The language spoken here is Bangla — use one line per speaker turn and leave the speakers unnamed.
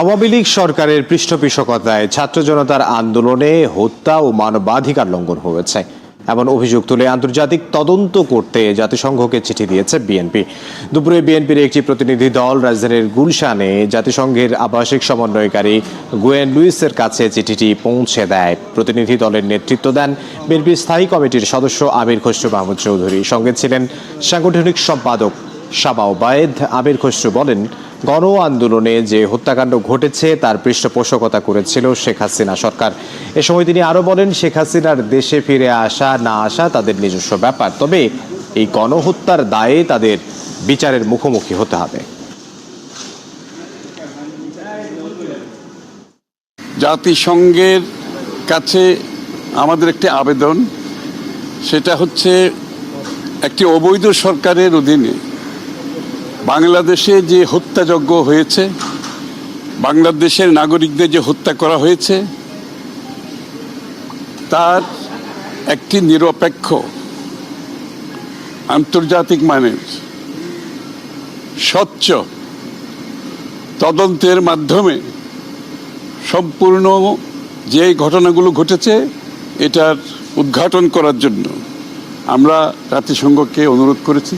আওয়ামী লীগ সরকারের পৃষ্ঠপোষকতায় ছাত্র জনতার আন্দোলনে হত্যা ও মানবাধিকার লঙ্ঘন হয়েছে এমন অভিযোগ তুলে আন্তর্জাতিক তদন্ত করতে জাতিসংঘকে চিঠি দিয়েছে বিএনপি দুপুরে বিএনপির একটি প্রতিনিধি দল রাজধানীর গুলশানে জাতিসংঘের আবাসিক সমন্বয়কারী গোয়েন লুইসের কাছে চিঠিটি পৌঁছে দেয় প্রতিনিধি দলের নেতৃত্ব দেন বিএনপির স্থায়ী কমিটির সদস্য আমির খসরু মাহমুদ চৌধুরী সঙ্গে ছিলেন সাংগঠনিক সম্পাদক শাবা ওবায়েদ আমির খসরু বলেন গণ আন্দোলনে যে হত্যাকাণ্ড ঘটেছে তার পৃষ্ঠপোষকতা করেছিল শেখ হাসিনা সরকার এ সময় তিনি আরও বলেন শেখ হাসিনার দেশে ফিরে আসা না আসা তাদের নিজস্ব ব্যাপার তবে এই গণহত্যার দায়ে তাদের বিচারের মুখোমুখি হতে হবে
জাতিসংঘের কাছে আমাদের একটি আবেদন সেটা হচ্ছে একটি অবৈধ সরকারের অধীনে বাংলাদেশে যে হত্যাযজ্ঞ হয়েছে বাংলাদেশের নাগরিকদের যে হত্যা করা হয়েছে তার একটি নিরপেক্ষ আন্তর্জাতিক মানের স্বচ্ছ তদন্তের মাধ্যমে সম্পূর্ণ যে ঘটনাগুলো ঘটেছে এটার উদ্ঘাটন করার জন্য আমরা জাতিসংঘকে অনুরোধ করেছি